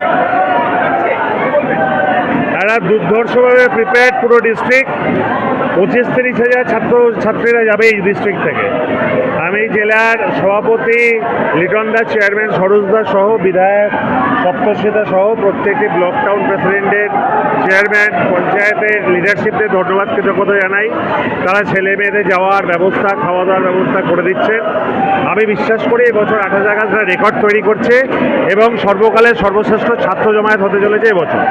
Yeah. একটা দুর্ধর্ষভাবে prepared পুরো district পঁচিশ তিরিশ হাজার ছাত্র, ছাত্রীরা যাবে এই ডিস্ট্রিক্ট থেকে। আমি জেলার সভাপতি লিটন দাস চেয়ারম্যান সরোজ দাস সহ বিধায়ক সপ্তর্ষিতা সহ প্রত্যেকটি ব্লক টাউন প্রেসিডেন্টের চেয়ারম্যান পঞ্চায়েতের লিডারশিপদের ধন্যবাদ, কৃতজ্ঞতা জানাই। তারা ছেলে মেয়েদের যাওয়ার ব্যবস্থা খাওয়া দাওয়ার ব্যবস্থা করে দিচ্ছেন। আমি বিশ্বাস করি এবছর আঠাশ আগস্ট রেকর্ড তৈরি করছে এবং সর্বকালের সর্বশ্রেষ্ঠ ছাত্র জমায়েত হতে চলেছে এবছর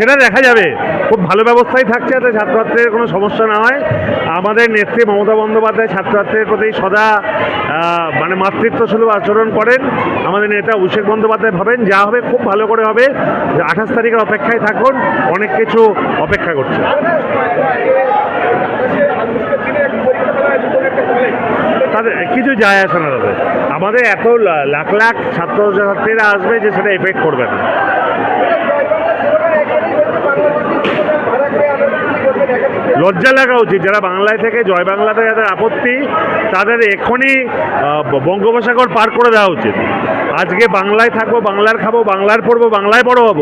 সেটা দেখা যাবে। খুব ভালো ব্যবস্থাই থাকছে যাতে ছাত্রছাত্রীদের কোনো সমস্যা না হয়। আমাদের নেত্রী মমতা বন্দ্যোপাধ্যায় ছাত্রছাত্রীদের প্রতি সদা মানে মাতৃত্ব সুলভ আচরণ করেন। আমাদের নেতা অভিষেক বন্দ্যোপাধ্যায় ভাবেন, যা হবে খুব ভালো করে হবে। আঠাশ তারিখের অপেক্ষায় থাকুন, অনেক কিছু অপেক্ষা করছে। তাদের, কিছু যায় আসে না তাদের। আমাদের এত লাখ লাখ ছাত্রছাত্রীরা আসবে যে সেটা এফেক্ট করবে না। লজ্জা লাগা উচিত। যারা বাংলায় থেকে জয় বাংলাতে যাদের আপত্তি, তাদের এক্ষুনি বঙ্গোপসাগর পার করে দেওয়া উচিত। আজকে বাংলায় থাকব, বাংলার খাব, বাংলার পড়ব, বাংলায় বড় হব।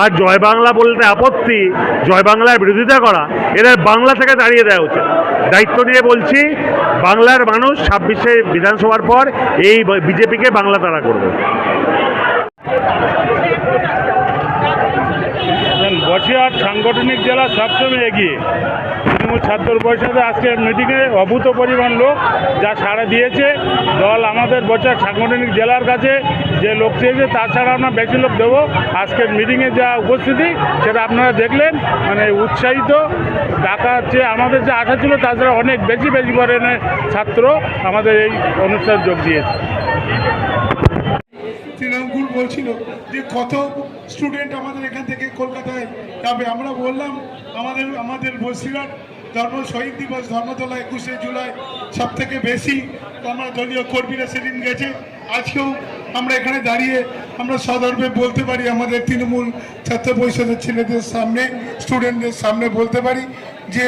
আর জয় বাংলা বলতে আপত্তি, জয় বাংলার বিরোধিতা করা, এদের বাংলা থেকে দাঁড়িয়ে দেওয়া উচিত। দায়িত্ব নিয়ে বলছি, বাংলার মানুষ ছাব্বিশে বিধানসভার পর এই বিজেপিকে বাংলা তারা করবে। বসিরহাট সাংগঠনিক জেলা সবসময় এগিয়ে। তৃণমূল ছাত্র পরিষদে আজকে মিটিংয়ে অভূত পরিমাণ লোক যা সাড়া দিয়েছে। দল আমাদের বছর সাংগঠনিক জেলার কাছে যে লোক চেয়েছে তাছাড়া আমরা বেশি লোক দেবো। আজকের মিটিংয়ে যা উপস্থিতি, সেটা আপনারা দেখলেন। মানে উৎসাহিত। ডাকা হচ্ছে আমাদের যে আশা ছিল তাছাড়া অনেক বেশি বেশি পরিমাণে ছাত্র আমাদের এই অনুষ্ঠানে যোগ দিয়েছে। বলছিল যে কত স্টুডেন্ট আমাদের এখান থেকে কলকাতায় যাবে। আমরা বললাম, আমাদের আমাদের বসিরহাট ধর্ম শহীদ দিবস ধর্মতলা একুশে জুলাই সব থেকে বেশি আমরা দলীয় কর্মীরা সেদিন গেছে। আজকেও আমরা এখানে দাঁড়িয়ে আমরা সদর্ভে বলতে পারি, আমাদের তৃণমূল ছাত্র পরিষদের ছেলেদের সামনে স্টুডেন্টদের সামনে বলতে পারি। যে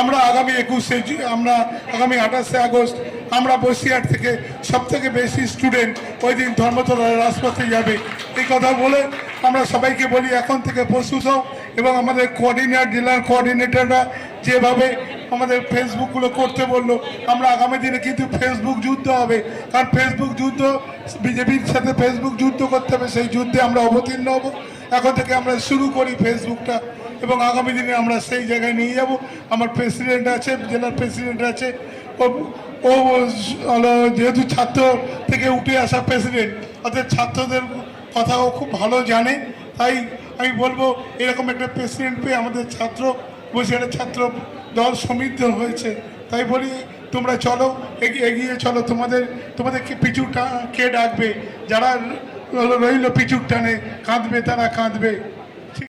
আমরা আগামী একুশে আমরা আগামী আঠাশে আগস্ট, আমরা বসিরহাট থেকে সব থেকে বেশি স্টুডেন্ট ওই দিন ধর্মতলার রাজপথে যাবে। এই কথা বলে আমরা সবাইকে বলি, এখন থেকে প্রস্তুত হও এবং আমাদের কোঅর্ডিনেটর জেলার কোঅর্ডিনেটররা যেভাবে আমাদের ফেসবুকগুলো করতে বলল, আমরা আগামী দিনে কিন্তু ফেসবুক যুদ্ধ হবে। কারণ ফেসবুক যুদ্ধ, বিজেপির সাথে ফেসবুক যুদ্ধ করতে হবে, সেই যুদ্ধে আমরা অবতীর্ণ হব। এখন থেকে আমরা শুরু করি ফেসবুকটা এবং আগামী দিনে আমরা সেই জায়গায় নিয়ে যাব। আমার প্রেসিডেন্ট আছে, জেলার প্রেসিডেন্ট আছে। ও ও যেহেতু ছাত্র থেকে উঠে আসা প্রেসিডেন্ট অর্থাৎ ছাত্রদের কথাও খুব ভালো জানে। তাই আমি বলব, এরকম একটা প্রেসিডেন্ট পেয়ে আমাদের ছাত্র বসিরহাটের ছাত্র দল সমৃদ্ধ হয়েছে। তাই বলি, তোমরা চলো এগিয়ে চলো। তোমাদের তোমাদেরকে পিছু কে ডাকবে? যারা রইল পিছুর টানে, কাঁদবে, তারা কাঁদবে।